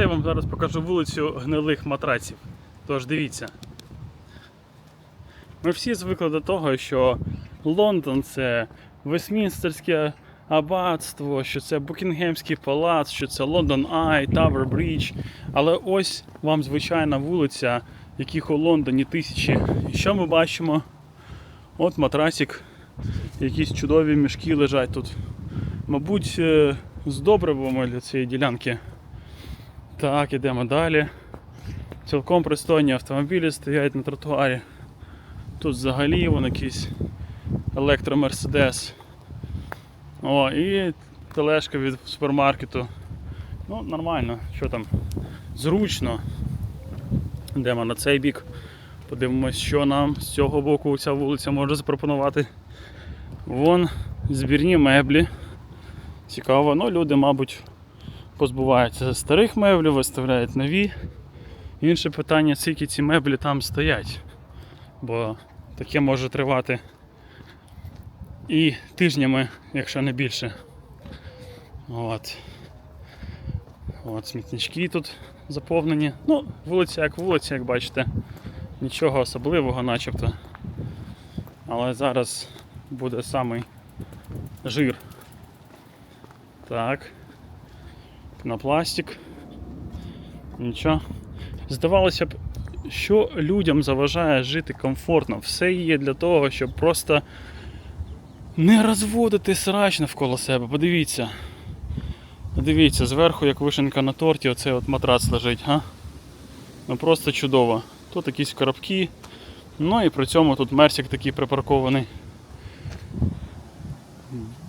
Я вам зараз покажу вулицю гнилих матраців. Тож дивіться. Ми всі звикли до того, що Лондон це Вестмінстерське аббатство, що це Букінгемський палац, що це Лондон Ай, Тавер Брідж. Але ось вам звичайна вулиця, яких у Лондоні тисячі. І що ми бачимо? От матрасик, якісь чудові мішки лежать тут. Мабуть, е, з добривами для цієї ділянки. Так, ідемо далі. Цілком пристойні автомобілі стоять на тротуарі. Тут взагалі вон якийсь електромерседес. О, і тележка від супермаркету. Ну, нормально, що там? Зручно. Йдемо на цей бік. Подивимось, що нам з цього боку ця вулиця може запропонувати. Вон збірні меблі. Цікаво, ну люди, мабуть, позбуваються старих меблів, виставляють нові. Інше питання, скільки ці меблі там стоять. Бо таке може тривати і тижнями, якщо не більше. От. От смітнички тут заповнені. Ну, вулиця як вулиця, як бачите. Нічого особливого начебто. Але зараз буде самий жир. Так. Пінопластик. Нічого. Здавалося б, що людям заважає жити комфортно. Все є для того, щоб просто не розводити срач навколо себе. Подивіться. Подивіться, зверху, як вишенка на торті, оцей от матрац лежить, га? Ну просто чудово. Тут якісь коробки. Ну і при цьому тут мерсик такий припаркований.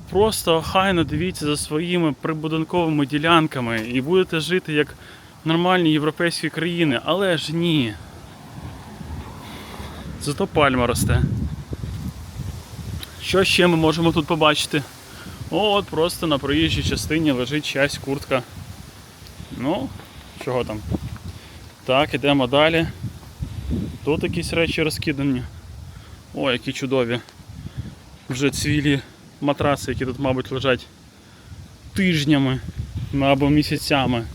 Просто охайно дивіться за своїми прибудинковими ділянками і будете жити як нормальні європейські країни, але ж ні. Зато пальма росте. Що ще ми можемо тут побачити? От просто на проїжджій частині лежить чиясь куртка. Ну, чого там? Так, ідемо далі. Тут якісь речі розкидані. О, які чудові. Вже цвілі матраси, які тут, мабуть, лежать тижнями або місяцями.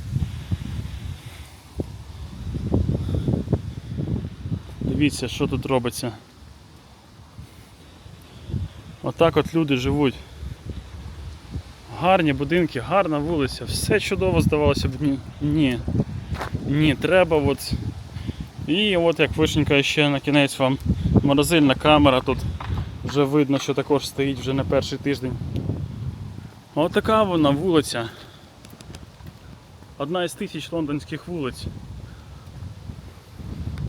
Дивіться, що тут робиться. Отак от люди живуть. Гарні будинки, гарна вулиця, все чудово здавалося б. Ні. Ні, Ні треба от. І от як вишенька ще на кінець вам морозильна камера тут вже видно, що також стоїть вже не перший тиждень. Отака вона вулиця. Одна із тисяч лондонських вулиць.